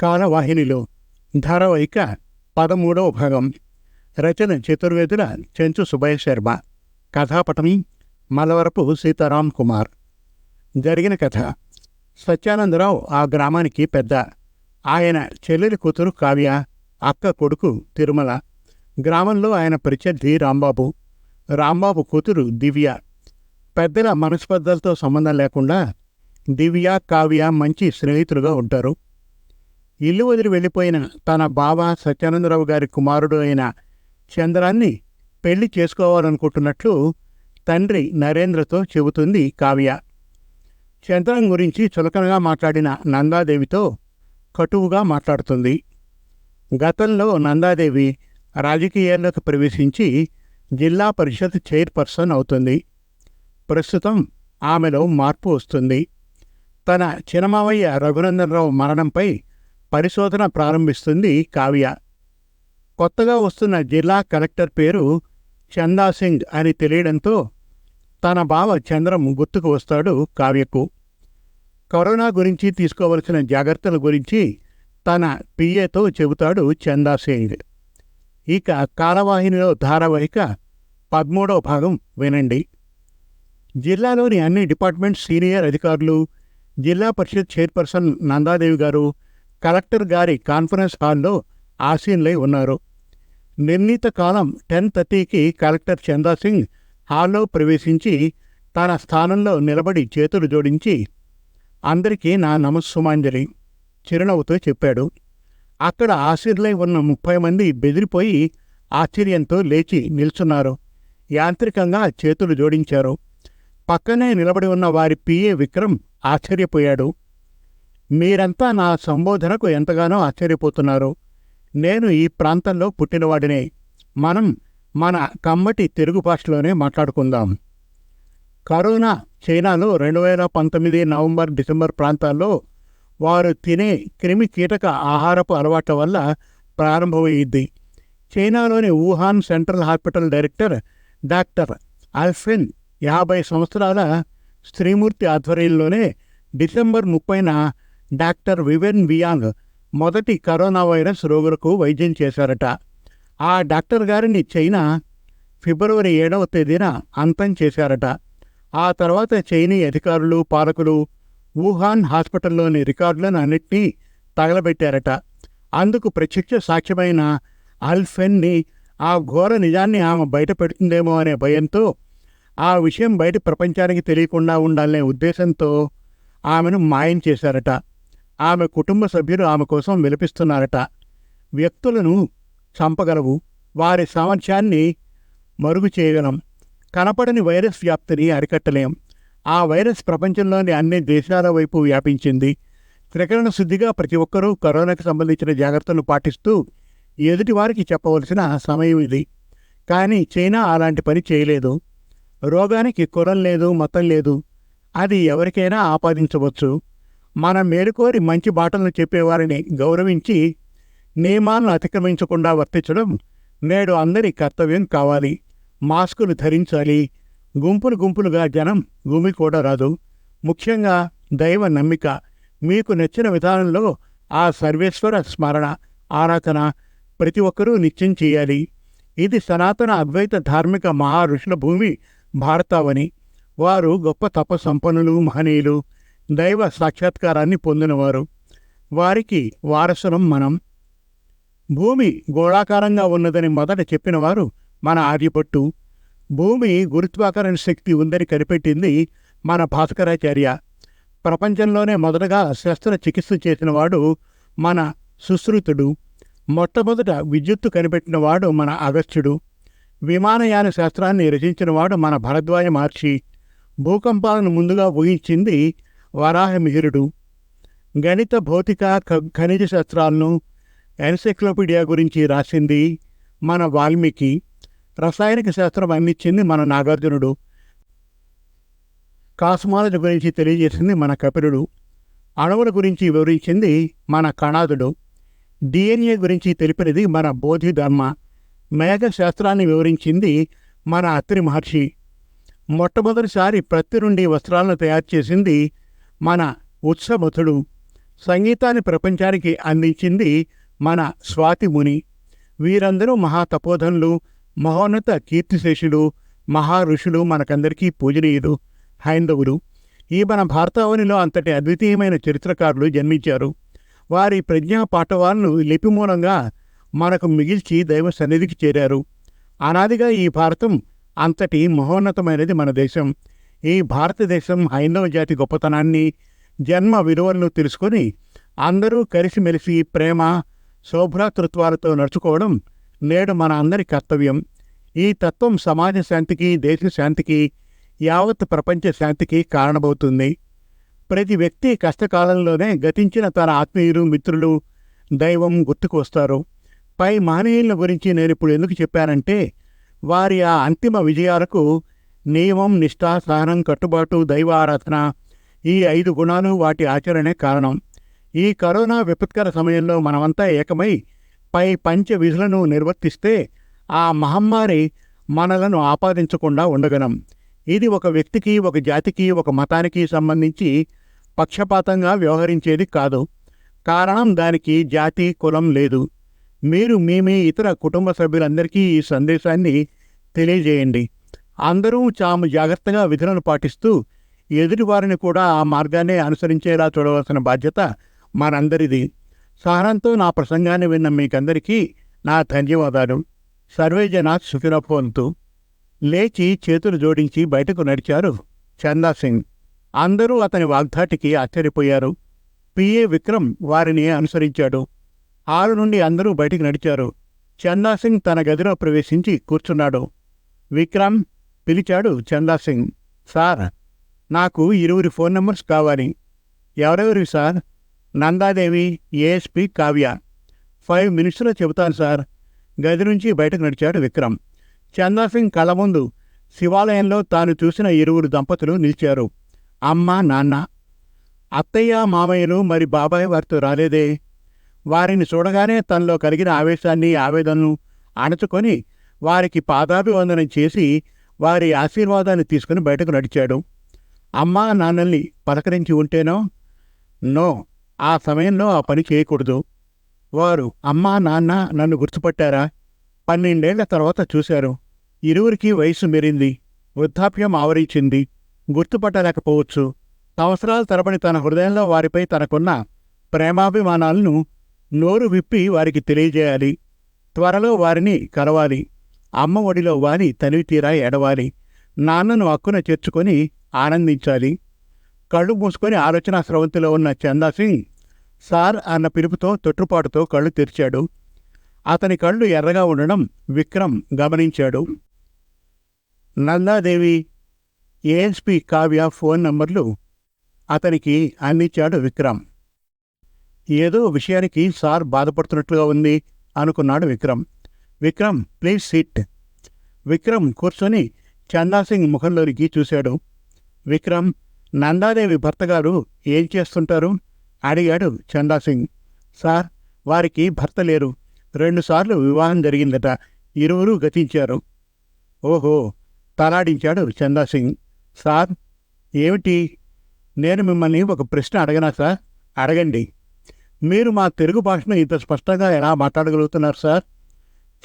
కాలవాహినిలో ధారావాహిక పదమూడవ భాగం రచన చతుర్వేదుల చెంచు సుభయ శర్మ కథాపటమి మలవరపు సీతారాం కుమార్ జరిగిన కథ సత్యానందరావు ఆ గ్రామానికి పెద్ద ఆయన చెల్లెలి కూతురు కావ్య అక్క కొడుకు తిరుమల. గ్రామంలో ఆయన ప్రత్యర్థి రాంబాబు. రాంబాబు కూతురు దివ్య. పెద్దల మనస్పర్ధలతో సంబంధం లేకుండా దివ్య కావ్య మంచి స్నేహితులుగా ఉంటారు. ఇల్లు వదిలి వెళ్ళిపోయిన తన బావ సత్యానందరావు గారి కుమారుడు అయిన చంద్రాన్ని పెళ్ళి చేసుకోవాలనుకుంటున్నట్లు తండ్రి నరేంద్రతో చెబుతుంది కావ్య. చంద్రం గురించి చులకనగా మాట్లాడిన నందాదేవితో కటువుగా మాట్లాడుతుంది. గతంలో నందాదేవి రాజకీయాల్లోకి ప్రవేశించి జిల్లా పరిషత్ చైర్పర్సన్ అవుతుంది. ప్రస్తుతం ఆమెలో మార్పు వస్తుంది. తన చినమావయ్య రఘునందనరావు మరణంపై పరిశోధన ప్రారంభిస్తుంది కావ్య. కొత్తగా వస్తున్న జిల్లా కలెక్టర్ పేరు చందా సింగ్ అని తెలియడంతో తన బావ చంద్రం గుర్తుకు వస్తాడు కావ్యకు. కరోనా గురించి తీసుకోవలసిన జాగ్రత్తల గురించి తన పిఏతో చెబుతాడు చందా సింగ్. ఇక కాలవాహినిలో ధారావాహిక పదమూడవ భాగం వినండి. జిల్లాలోని అన్ని డిపార్ట్మెంట్ సీనియర్ అధికారులు జిల్లా పరిషత్ చైర్పర్సన్ నందాదేవి గారు కలెక్టర్ గారి కాన్ఫరెన్స్ హాల్లో ఆసీనులై ఉన్నారు. నిర్ణీత కాలం టెన్ థర్టీకి కలెక్టర్ చందా సింగ్ హాల్లో ప్రవేశించి తన స్థానంలో నిలబడి చేతులు జోడించి అందరికీ నా నమస్సుమాంజలి చిరునవ్వుతో చెప్పాడు. అక్కడ ఆశీర్లై ఉన్న ముప్పై మంది బెదిరిపోయి ఆశ్చర్యంతో లేచి నిల్చున్నారు. యాంత్రికంగా చేతులు జోడించారు. పక్కనే నిలబడి ఉన్న వారి పిఏ విక్రమ్ ఆశ్చర్యపోయాడు. మీరంతా నా సంబోధనకు ఎంతగానో ఆశ్చర్యపోతున్నారు. నేను ఈ ప్రాంతంలో పుట్టినవాడినే. మనం మన కమ్మటి తెలుగు భాషలోనే మాట్లాడుకుందాం. కరోనా చైనాలో రెండు వేల పంతొమ్మిది నవంబర్ డిసెంబర్ ప్రాంతాల్లో వారు తినే క్రిమి కీటక ఆహారపు అలవాట్ల వల్ల ప్రారంభమయ్యింది చైనాలోని Wuhan central hospital director doctor అల్ఫిన్ యాభై సంవత్సరాల స్త్రీమూర్తి ఆధ్వర్యంలోనే డిసెంబర్ ముప్పైన డాక్టర్ వివెన్ వియాంగ్ మొదటి కరోనా వైరస్ రోగులకు వైద్యం చేశారట. ఆ డాక్టర్ గారిని చైనా ఫిబ్రవరి ఏడవ తేదీన అంతం చేశారట. ఆ తర్వాత చైనీ అధికారులు పాలకులు వుహాన్ హాస్పిటల్లోని రికార్డులను అన్నిటినీ తగలబెట్టారట. అందుకు ప్రత్యక్ష సాక్ష్యమైన అల్ఫెన్ని ఆ ఘోర నిజాన్ని ఆమె బయటపెడుతుందేమో అనే భయంతో ఆ విషయం బయట ప్రపంచానికి తెలియకుండా ఉండాలనే ఉద్దేశంతో ఆమెను మాయం చేశారట. ఆమె కుటుంబ సభ్యులు ఆమె కోసం విలపిస్తున్నారట. వ్యక్తులను చంపగలవు. వారి సామర్థ్యాన్ని మరుగు చేయగలం కనపడని వైరస్ వ్యాప్తిని అరికట్టలేం. ఆ వైరస్ ప్రపంచంలోని అన్ని దేశాల వైపు వ్యాపించింది. త్రికరణ శుద్ధిగా ప్రతి ఒక్కరూ కరోనాకు సంబంధించిన జాగ్రత్తలు పాటిస్తూ ఎదుటివారికి చెప్పవలసిన సమయం ఇది. కానీ చైనా అలాంటి పని చేయలేదు. రోగానికి కురం లేదు మతం లేదు. అది ఎవరికైనా ఆపాదించవచ్చు. మనం మేలుకోరి మంచి బాటలను చెప్పేవారిని గౌరవించి నియమాలను అతిక్రమించకుండా వర్తించడం నేడు అందరి కర్తవ్యం కావాలి. మాస్కులు ధరించాలి. గుంపులు గుంపులుగా జనం గుమి కూడా రాదు. ముఖ్యంగా దైవ నమ్మిక. మీకు నచ్చిన విధానంలో ఆ సర్వేశ్వర స్మరణ ఆరాధన ప్రతి ఒక్కరూ నిత్యం చేయాలి. ఇది సనాతన అద్వైత ధార్మిక మహా ఋషుల భూమి భారతావని. వారు గొప్ప తప సంపన్నులు మహనీయులు. దైవ సాక్షాత్కారాన్ని పొందినవారు. వారికి వారసులం మనం. భూమి గోళాకారంగా ఉన్నదని మొదట చెప్పినవారు మన ఆర్యపట్టు భూమి గురుత్వాకరణ శక్తి ఉందని కనిపెట్టింది మన భాస్కరాచార్య. ప్రపంచంలోనే మొదటగా శస్త్రచికిత్స చేసినవాడు మన సుశ్రుతుడు. మొట్టమొదట విద్యుత్తు కనిపెట్టినవాడు మన అగస్త్యుడు. విమానయాన శాస్త్రాన్ని రచించినవాడు మన భరద్వాజ మహర్షి. భూకంపాలను ముందుగా ఊహించింది వరాహమిహిరుడు గణిత భౌతిక ఖ- ఖనిజ శాస్త్రాలను ఎన్సైక్లోపీడియా గురించి రాసింది మన వాల్మీకి. రసాయనిక శాస్త్రం అందించింది మన నాగార్జునుడు. కాస్మాలజీ గురించి తెలియజేసింది మన కపిలుడు. అణువుల గురించి వివరించింది మన కణాదుడు. డిఎన్ఏ గురించి తెలిపినది మన బోధిధర్మ. మేఘ శాస్త్రాన్ని వివరించింది మన అత్రి మహర్షి. మొట్టమొదటిసారి ప్రత్తి నుండి వస్త్రాలను తయారు చేసింది మన ఉత్సమతుడు. సంగీతాన్ని ప్రపంచానికి అందించింది మన స్వాతి ముని. వీరందరూ మహాతపోధనులు మహోన్నత కీర్తిశేషులు మహా ఋషులు మనకందరికీ పూజనీయులు హైందవులు. ఈ మన భారతావనిలో అంతటి అద్వితీయమైన చరిత్రకారులు జన్మించారు. వారి ప్రజ్ఞా పాఠవాలను లిపి మూలంగా మనకు మిగిల్చి దైవ సన్నిధికి చేరారు. అనాదిగా ఈ భారతం అంతటి మహోన్నతమైనది మన దేశం. ఈ భారతదేశం హైందవ జాతి గొప్పతనాన్ని జన్మ విలువలను తెలుసుకొని అందరూ కలిసిమెలిసి ప్రేమ శోభ్రాతృత్వాలతో నడుచుకోవడం నేడు మన అందరి కర్తవ్యం. ఈ తత్వం సమాజ శాంతికి దేశ శాంతికి యావత్ ప్రపంచ శాంతికి కారణమవుతుంది. ప్రతి వ్యక్తి కష్టకాలంలోనే గతించిన తన ఆత్మీయులు మిత్రులు దైవం గుర్తుకు వస్తారు. పై మహనీయుల గురించి నేను ఇప్పుడు ఎందుకు చెప్పానంటే వారి ఆ అంతిమ విజయాలకు నియమం నిష్ఠాసారం కట్టుబాటు దైవ ఆరాధన ఈ ఐదు గుణాలు వాటి ఆచరణే కారణం. ఈ కరోనా విపత్కర సమయంలో మనమంతా ఏకమై పై పంచ విధులను నిర్వర్తిస్తే ఆ మహమ్మారి మనలను ఆపాదించకుండా ఉండగలం. ఇది ఒక వ్యక్తికి ఒక జాతికి ఒక మతానికి సంబంధించి పక్షపాతంగా వ్యవహరించేది కాదు. కారణం దానికి జాతి కులం లేదు. మీరు మీ మీ ఇతర కుటుంబ సభ్యులందరికీ ఈ సందేశాన్ని తెలియజేయండి. అందరూ తాము జాగ్రత్తగా విధులను పాటిస్తూ ఎదుటివారిని కూడా ఆ మార్గాన్ని అనుసరించేలా చూడవలసిన బాధ్యత మనందరిది. సహనంతో నా ప్రసంగాన్ని విన్న మీకందరికీ నా ధన్యవాదాలు. సర్వేజన సుఖినపోంతు లేచి చేతులు జోడించి బయటకు నడిచారు చందా సింగ్. అందరూ అతని వాగ్దాటికి ఆశ్చర్యపోయారు. పిఏ విక్రమ్ వారిని అనుసరించాడు. ఆరు నుండి అందరూ బయటికి నడిచారు. చందా సింగ్ తన గదిలో ప్రవేశించి కూర్చున్నాడు. విక్రమ్ పిలిచాడు చందా సింగ్ సార్ నాకు ఇరువురి ఫోన్ నెంబర్స్ కావాలి. ఎవరెవరివి sir? Nandadevi ASP Kavya. Five మినిట్స్లో చెబుతాను సార్. గది నుంచి బయటకు నడిచాడు విక్రమ్. చందాసింగ్ కళ ముందు శివాలయంలో తాను చూసిన ఇరువురు దంపతులు నిలిచారు. అమ్మ నాన్న అత్తయ్య మామయ్యలు మరి బాబాయ్ వారితో రాలేదే? వారిని చూడగానే తనలో కలిగిన ఆవేశాన్ని ఆవేదనను అణచుకొని వారికి పాదాభివందనం చేసి వారి ఆశీర్వాదాన్ని తీసుకుని బయటకు నడిచాడు. అమ్మా నాన్నల్ని పలకరించి ఉంటేనో? నో ఆ సమయంలో ఆ పని చేయకూడదు. వారు అమ్మా నాన్న నన్ను గుర్తుపట్టారా? పన్నెండేళ్ళ తర్వాత చూశారు. ఇరువురికి వయసు మెరింది. వృద్ధాప్యం ఆవరించింది. గుర్తుపట్టలేకపోవచ్చు. సంవత్సరాల తరబడి తన హృదయంలో వారిపై తనకున్న ప్రేమాభిమానాలను నోరు విప్పి వారికి తెలియజేయాలి. త్వరలో వారిని కలవాలి. అమ్మ ఒడిలో వాలి తనివి తీరా ఎడవాలి. నాన్నను అక్కున చేర్చుకొని ఆనందించాలి. కళ్ళు మూసుకొని ఆలోచనా స్రవంతిలో ఉన్న చందా సింగ్ సార్ అన్న పిలుపుతో తొట్టుపాటుతో కళ్ళు తెరిచాడు. అతని కళ్ళు ఎర్రగా ఉండడం విక్రమ్ గమనించాడు. నందాదేవి ఏఎస్పి కావ్య ఫోన్ నంబర్లు అతనికి అందించాడు విక్రమ్. ఏదో విషయానికి సార్ బాధపడుతున్నట్లుగా ఉంది అనుకున్నాడు Vikram. Vikram please sit. Vikram కూర్చొని చందాసింగ్ ముఖంలోనికి చూశాడు. విక్రమ్ నందాదేవి భర్తగారు ఏం చేస్తుంటారు? అడిగాడు చందాసింగ్ సార్ వారికి భర్త లేరు. రెండుసార్లు వివాహం జరిగిందట. ఇరువురు గతించారు. ఓహో తలాడించాడు చందాసింగ్ సార్ ఏమిటి? నేను మిమ్మల్ని ఒక ప్రశ్న అడగనా సార్? అడగండి. మీరు మా తెలుగు భాషను ఇంత స్పష్టంగా ఎలా మాట్లాడగలుగుతున్నారు సార్?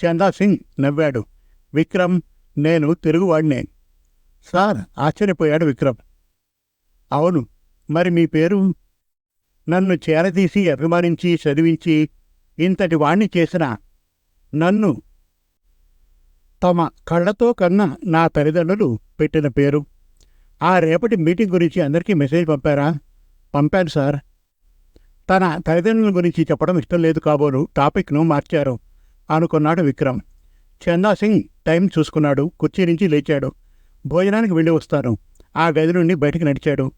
చందా సింగ్ నవ్వాడు. విక్రమ్ నేను తెలుగువాడినే సార్ ఆశ్చర్యపోయాడు విక్రమ్. అవును మరి మీ పేరు? నన్ను చేరదీసి అభిమానించి చదివించి ఇంతటి వాణ్ణి చేసిన నన్ను తమ కళ్ళతో కన్నా నా తల్లిదండ్రులు పెట్టిన పేరు. ఆ రేపటి మీటింగ్ గురించి అందరికీ మెసేజ్ పంపారా? పంపాను సార్. తన తల్లిదండ్రుల గురించి చెప్పడం ఇష్టం లేదు కాబోలు టాపిక్ను మార్చారు. అనుకున్నాడు విక్రమ్. చందా సింగ్ టైం చూసుకున్నాడు. కుర్చీ నుంచి లేచాడు. భోజనానికి వెళ్ళి వస్తాను. ఆ గది నుండి బయటకు నడిచాడు.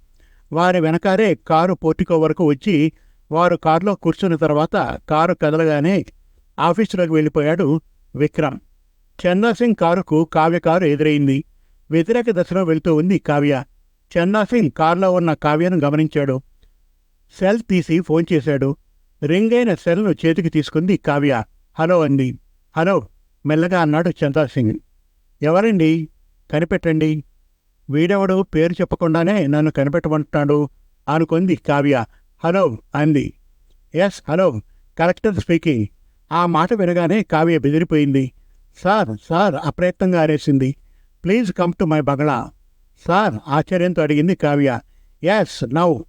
వారి వెనకారే కారు పోర్టికో వరకు వచ్చి వారు కారులో కూర్చున్న తర్వాత కారు కదలగానే ఆఫీసులోకి వెళ్ళిపోయాడు విక్రమ్. చందా సింగ్ కారుకు కావ్య కారు ఎదురైంది. వ్యతిరేక దశలో వెళ్తూ ఉంది కావ్య. చందా సింగ్ కారులో ఉన్న కావ్యను గమనించాడు. సెల్ తీసి ఫోన్ చేశాడు. రింగ్ అయిన సెల్ను చేతికి తీసుకుంది కావ్య. హలో అంది హలో మెల్లగా అన్నాడు చంద్రా సింగ్. ఎవరండి? కనిపెట్టండి. వీడెవడు పేరు చెప్పకుండానే నన్ను కనిపెట్టమంటున్నాడు అనుకుంది కావ్య. హలో అంది. Yes hello collector speaking. ఆ మాట వినగానే కావ్య బెదిరిపోయింది. సార్ సార్ అప్రయత్నంగా అరేసింది please come to my bungalow. Sir ఆశ్చర్యంతో అడిగింది Kavya. Yes now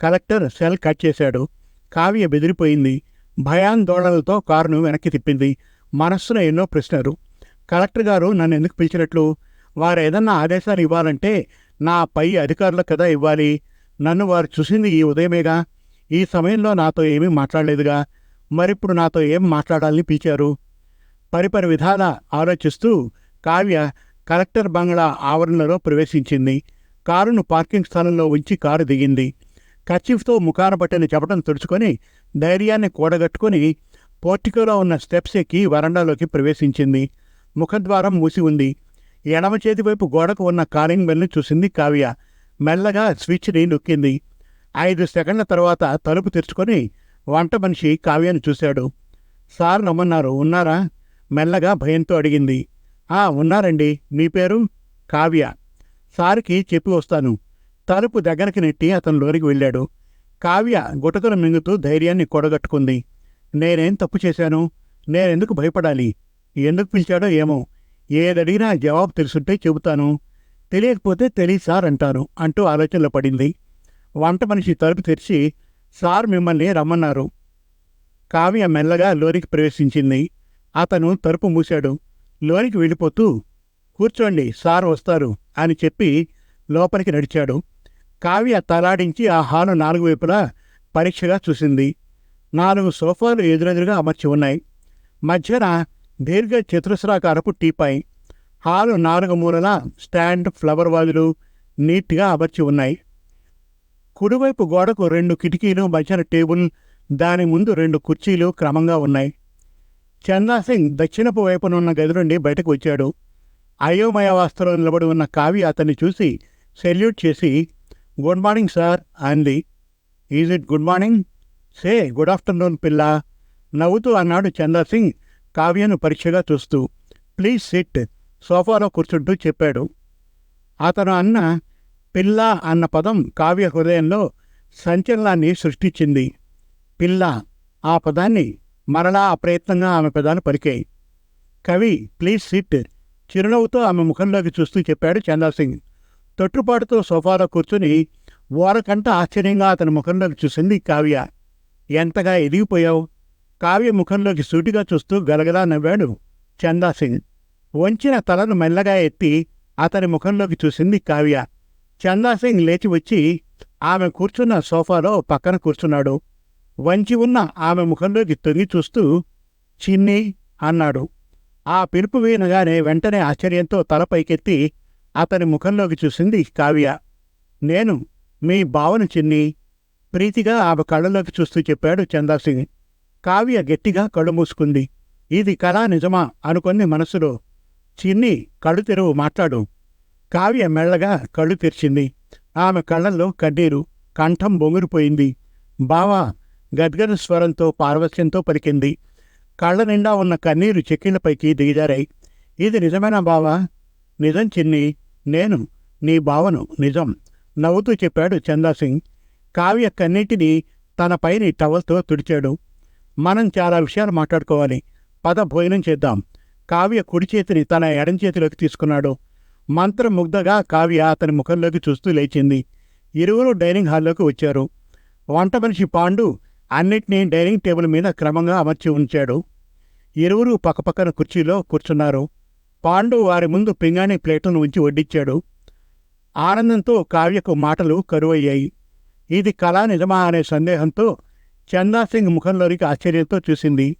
collector cell cut చేశాడు. కావ్య బెదిరిపోయింది. భయాందోళనలతో కారును వెనక్కి తిప్పింది. మనస్సులో ఎన్నో ప్రశ్నలు. కలెక్టర్ గారు నన్ను ఎందుకు పిలిచినట్లు? వారు ఏదన్నా ఆదేశాలు ఇవ్వాలంటే నా పై అధికారులకు కదా ఇవ్వాలి. నన్ను వారు చూసింది ఈ ఉదయమేగా? ఈ సమయంలో నాతో ఏమీ మాట్లాడలేదుగా? మరిప్పుడు నాతో ఏం మాట్లాడాలని పిలిచారు? పరిపరి విధాల ఆలోచిస్తూ కావ్య కలెక్టర్ బంగ్లా ఆవరణలో ప్రవేశించింది. కారును పార్కింగ్ స్థలంలో ఉంచి కారు దిగింది. కర్చీఫ్తో ముఖాన పట్టిన చెప్పడం తుడుచుకొని ధైర్యాన్ని కూడగట్టుకొని పోర్టికోలో ఉన్న స్టెప్స్ ఎక్కి వరండాలోకి ప్రవేశించింది. ముఖద్వారం మూసి ఉంది. ఎడమ చేతి వైపు గోడకు ఉన్న కాలింగ్ బెల్ని చూసింది కావ్య. మెల్లగా స్విచ్ని నొక్కింది. ఐదు సెకండ్ల తర్వాత తలుపు తెరుచుకొని వంట మనిషి కావ్యను చూశాడు. సార్ నమ్మన్నారు ఉన్నారా? మెల్లగా భయంతో అడిగింది. ఆ ఉన్నారండి. మీ పేరు? కావ్య. సార్కి చెప్పి వస్తాను. తలుపు దగ్గరికి నెట్టి అతను లోనికి వెళ్ళాడు. కావ్య గుటకలు మింగుతూ ధైర్యాన్ని కూడగట్టుకుంది. నేనేం తప్పు చేశాను? నేనెందుకు భయపడాలి? ఎందుకు పిలిచాడో ఏమో. ఏదడిగినా జవాబు తెలుసుంటే చెబుతాను. తెలియకపోతే తెలియ సార్ అంటాను అంటూ ఆలోచనలో పడింది. వంట మనిషి తలుపు తెరిచి సార్ మిమ్మల్ని రమ్మన్నారు. కావ్య మెల్లగా లోనికి ప్రవేశించింది. అతను తలుపు మూశాడు. లోనికి వెళ్ళిపోతూ కూర్చోండి సార్ వస్తారు అని చెప్పి లోపలికి నడిచాడు. కావ్య తలాడించి ఆ హాలు నాలుగు వైపులా పరీక్షగా చూసింది. నాలుగు సోఫాలు ఎదురెదురుగా అమర్చి ఉన్నాయి. మధ్యన దీర్ఘ చతురస్రాకారపు టీపై హాలు నాలుగు మూలల స్టాండ్ ఫ్లవర్ వాజులు నీట్గా అమర్చి ఉన్నాయి. కుడివైపు గోడకు రెండు కిటికీలు మధ్యన టేబుల్ దాని ముందు రెండు కుర్చీలు క్రమంగా ఉన్నాయి. చందా సింగ్ దక్షిణపు వైపునున్న గది నుండి బయటకు వచ్చాడు. అయోమయావస్థలో నిలబడి ఉన్న కావ్య అతన్ని చూసి సెల్యూట్ చేసి గుడ్ మార్నింగ్ సార్ అంది is it good morning say good afternoon పిల్ల. నవ్వుతూ అన్నాడు చందా సింగ్ కావ్యను పరీక్షగా చూస్తూ. ప్లీజ్ సిట్ సోఫాలో కూర్చుంటూ చెప్పాడు. అతను అన్న పిల్ల అన్న పదం కావ్య హృదయంలో సంచలనాన్ని సృష్టించింది. పిల్ల ఆ పదాన్ని మరలా అప్రయత్నంగా ఆమె పెదాలు పలికాయి. కవి ప్లీజ్ సిట్ చిరునవ్వుతో ఆమె ముఖంలోకి చూస్తూ చెప్పాడు చందా సింగ్. తొట్టుపాటుతో సోఫాలో కూర్చుని ఓరకంట ఆశ్చర్యంగా అతని ముఖంలోకి చూసింది కావ్య. ఎంతగా ఎదిగిపోయావు? కావ్య ముఖంలోకి సూటిగా చూస్తూ గలగలా నవ్వాడు చందాసింగ్ వంచిన తలను మెల్లగా ఎత్తి అతని ముఖంలోకి చూసింది కావ్య. చందాసింగ్ లేచి వచ్చి ఆమె కూర్చున్న సోఫాలో పక్కన కూర్చున్నాడు. వంచి ఉన్న ఆమె ముఖంలోకి తొంగి చూస్తూ చిన్ని అన్నాడు. ఆ పిలుపు వినగానే వెంటనే ఆశ్చర్యంతో తల పైకెత్తి అతని ముఖంలోకి చూసింది కావ్య. నేను మీ భావన చిన్ని ప్రీతిగా ఆమె కళ్ళలోకి చూస్తూ చెప్పాడు చందాసింగ్. కావ్య గట్టిగా కళ్ళు మూసుకుంది. ఇది కళా నిజమా? అనుకుంది మనసులో. చిన్ని కళ్ళు తెరువు మాట్లాడు. కావ్య మెల్లగా కళ్ళు తెరిచింది. ఆమె కళ్ళల్లో కన్నీరు కంఠం బొంగురిపోయింది. బావా గద్గద స్వరంతో పార్వత్యంతో పలికింది. కళ్ళ నిండా ఉన్న కన్నీరు చెక్కిళ్ళపైకి దిగజారాయి. ఇది నిజమేనా బావా? నిజం చిన్ని నేను నీ బావను నిజం నవ్వుతూ చెప్పాడు చందాసింగ్. కావ్య కన్నిటిని తన పైని టవల్తో తుడిచాడు. మనం చాలా విషయాలు మాట్లాడుకోవాలి. పద భోజనం చేద్దాం. కావ్య కుడి చేతిని తన ఎడం చేతిలోకి తీసుకున్నాడు. మంత్రముగ్ధగా కావ్య అతని ముఖంలోకి చూస్తూ లేచింది. ఇరువురు డైనింగ్ హాల్లోకి వచ్చారు. వంట మనిషి పాండు అన్నిటినీ డైనింగ్ టేబుల్ మీద క్రమంగా అమర్చి ఉంచాడు. ఇరువురు పక్కపక్కన కుర్చీలో కూర్చున్నారు. పాండు వారి ముందు పింగాణి ప్లేటును ఉంచి వడ్డించాడు ఆనందంతో కావ్యకు మాటలు కరువయ్యాయి. ఇది కళా నిజమా అనే సందేహంతో చందాసింగ్ ముఖంలోనికి ఆశ్చర్యంతో చూసింది.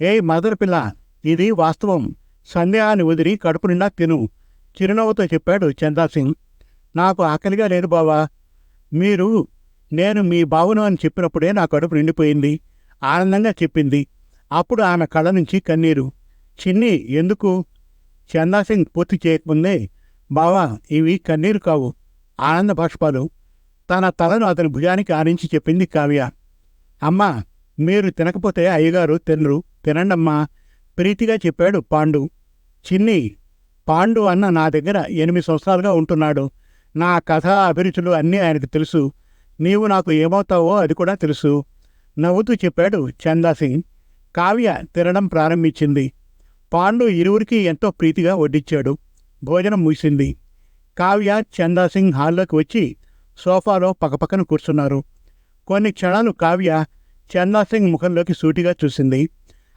ఏ మదర్ పిల్ల ఇది వాస్తవం. సందేహాన్ని వదిలి కడుపు నిండా తిను చిరునవ్వుతో చెప్పాడు చందాసింగ్ నాకు ఆకలిగా లేదు బావా. మీరు నేను మీ బావును అని చెప్పినప్పుడే నా కడుపు నిండిపోయింది. ఆనందంగా చెప్పింది. అప్పుడు ఆమె కళ్ళ నుంచి కన్నీరు. చిన్ని ఎందుకు? చందాసింగ్ పూర్తి చేయకముందే బావా ఇవి కన్నీరు కావు. ఆనంద బాష్పాలు. తన తలను అతని భుజానికి ఆనించి చెప్పింది కావ్య. అమ్మా మీరు తినకపోతే అయ్యగారు తినరు. తినండమ్మా ప్రీతిగా చెప్పాడు పాండు. చిన్ని పాండు అన్న నా దగ్గర ఎనిమిది సంవత్సరాలుగా ఉంటున్నాడు. నా కథ అభిరుచులు అన్నీ ఆయనకు తెలుసు. నీవు నాకు ఏమవుతావో అది కూడా తెలుసు. నవ్వుతూ చెప్పాడు చందా సింగ్ కావ్య తినడం ప్రారంభించింది. పాండు ఇరువురికి ఎంతో ప్రీతిగా వడ్డించాడు భోజనం ముగిసింది. కావ్య చందాసింగ్ హాల్లోకి వచ్చి సోఫాలో పక్కపక్కన కూర్చున్నారు. కొన్ని క్షణాలు కావ్య చందాసింగ్ ముఖంలోకి సూటిగా చూసింది.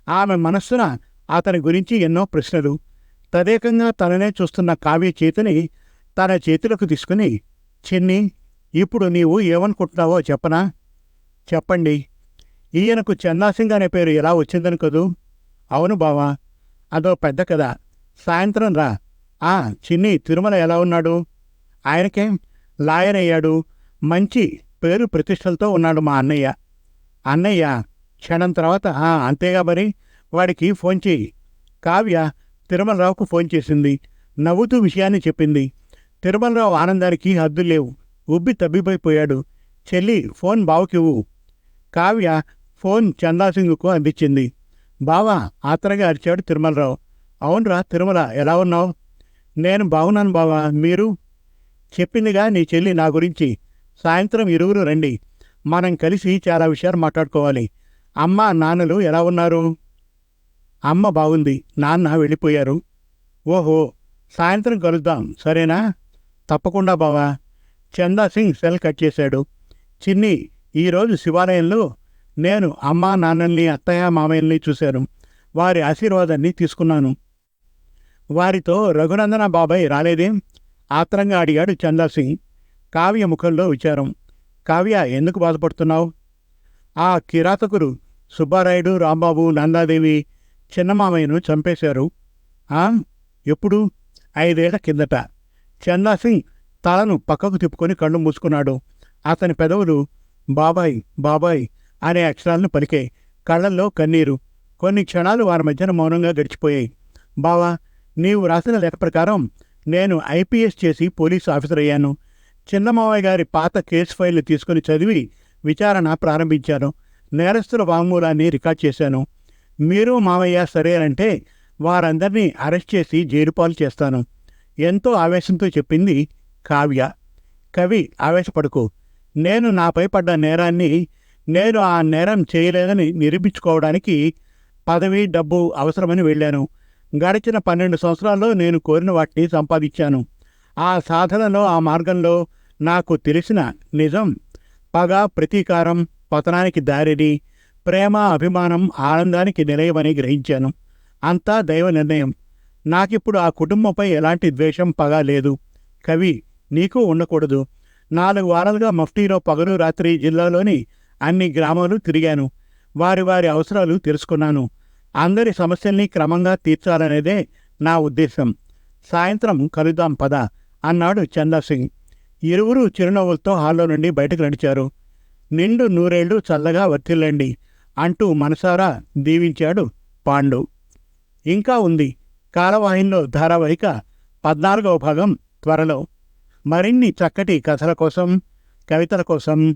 ఆమె మనస్సున అతని గురించి ఎన్నో ప్రశ్నలు. తదేకంగా తననే చూస్తున్న కావ్య చేతిని తన చేతిలోకి తీసుకుని చిన్ని ఇప్పుడు నీవు ఏమనుకుంటున్నావో చెప్పనా? చెప్పండి. ఈయనకు చందాసింగ్ అనే పేరు ఎలా వచ్చిందని కదూ? అవును బావా. అదో పెద్ద కదా సాయంత్రం రా. ఆ చిన్ని తిరుమల ఎలా ఉన్నాడు? ఆయనకేం లాయర్ అయ్యాడు? మంచి పేరు ప్రతిష్టలతో ఉన్నాడు మా అన్నయ్య. అన్నయ్య క్షణం తర్వాత "ఆ, అంతేగా మరి. వాడికి ఫోన్ చేయి కావ్య తిరుమలరావుకు ఫోన్ చేసింది. నవ్వుతూ విషయాన్ని చెప్పింది. తిరుమలరావు ఆనందానికి హద్దులు లేవు. ఉబ్బి తబ్బిపోయిపోయాడు. చెల్లి ఫోన్ బావుకివ్వు. కావ్య ఫోన్ చందాసింగ్కు అందించింది. బావా ఆతరగా అరిచాడు తిరుమలరావు. అవునరా తిరుమల ఎలా ఉన్నావు? నేను బాగున్నాను బావా మీరు? చెప్పిందిగా నీ చెల్లి నా గురించి. సాయంత్రం ఇరువురు రండి. మనం కలిసి చాలా విషయాలు మాట్లాడుకోవాలి. అమ్మ నాన్నలు ఎలా ఉన్నారు? అమ్మ బాగుంది నాన్న వెళ్ళిపోయారు. ఓహో సాయంత్రం కలుద్దాం సరేనా? తప్పకుండా బావా. చందా సింగ్ సెల్ కట్ చేశాడు. చిన్ని ఈరోజు శివాలయంలో నేను అమ్మా నాన్నల్ని అత్తయ్య మామయ్యల్ని చూశాను. వారి ఆశీర్వాదాన్ని తీసుకున్నాను. వారితో రఘునందన బాబాయ్ రాలేదేం? ఆత్రంగా అడిగాడు చందా సింగ్. కావ్య ముఖంలో విచారం. కావ్య ఎందుకు బాధపడుతున్నావు? ఆ కిరాతకులు సుబ్బారాయుడు రాంబాబు నందాదేవి చిన్నమామయ్యను చంపేశారు. ఆ? ఎప్పుడు? ఐదేళ్ళ కిందట. చందా సింగ్ తలను పక్కకు తిప్పుకొని కళ్ళు మూసుకున్నాడు. అతని పెదవులు బాబాయ్ బాబాయ్ అనే అక్షరాలను పలికాయి కళ్ళల్లో కన్నీరు. కొన్ని క్షణాలు వారి మధ్యన మౌనంగా గడిచిపోయాయి. బావా నీవు రాసిన లెక్క ప్రకారం నేను ఐపీఎస్ చేసి పోలీసు ఆఫీసర్ అయ్యాను. చిన్నమావయ్య గారి పాత కేసు ఫైళ్ళు తీసుకుని చదివి విచారణ ప్రారంభించాను. నేరస్తుల వాంగ్మూలాన్ని రికార్డ్ చేశాను. మీరు మావయ్య సరేనంటే వారందరినీ అరెస్ట్ చేసి జైలుపాలు చేస్తాను. ఎంతో ఆవేశంతో చెప్పింది కావ్య. కవి ఆవేశపడుకు. నేను నాపై పడ్డ నేరాన్ని నేను ఆ నేరం చేయలేదని నిరూపించుకోవడానికి పదవి డబ్బు అవసరమని వెళ్ళాను. గడిచిన పన్నెండు సంవత్సరాల్లో నేను కోరిన వాటిని సంపాదించాను. ఆ సాధనలో ఆ మార్గంలో నాకు తెలిసిన నిజం పగ ప్రతీకారం పతనానికి దారిని ప్రేమ అభిమానం ఆనందానికి నిలయమని గ్రహించాను. అంతా దైవ నిర్ణయం. నాకిప్పుడు ఆ కుటుంబంపై ఎలాంటి ద్వేషం పగ లేదు. కవి నీకు ఉండకూడదు. నాలుగు వారాలుగా మఫ్టీలో పగలు రాత్రి జిల్లాలోని అన్ని గ్రామాలు తిరిగాను. వారి వారి అవసరాలు తెలుసుకున్నాను. అందరి సమస్యల్ని క్రమంగా తీర్చాలనేదే నా ఉద్దేశం. సాయంత్రం కలుద్దాం పద అన్నాడు చందా సింగ్ ఇరువురు చిరునవ్వులతో హాల్లో నుండి బయటకు నడిచారు. నిండు నూరేళ్ళు చల్లగా వర్తిల్లండి అంటూ మనసారా దీవించాడు పాండు. ఇంకా ఉంది. కాలవాహినిలో ధారావాహిక పద్నాలుగవ భాగం త్వరలో. మరిన్ని చక్కటి కథల కోసం కవితల కోసం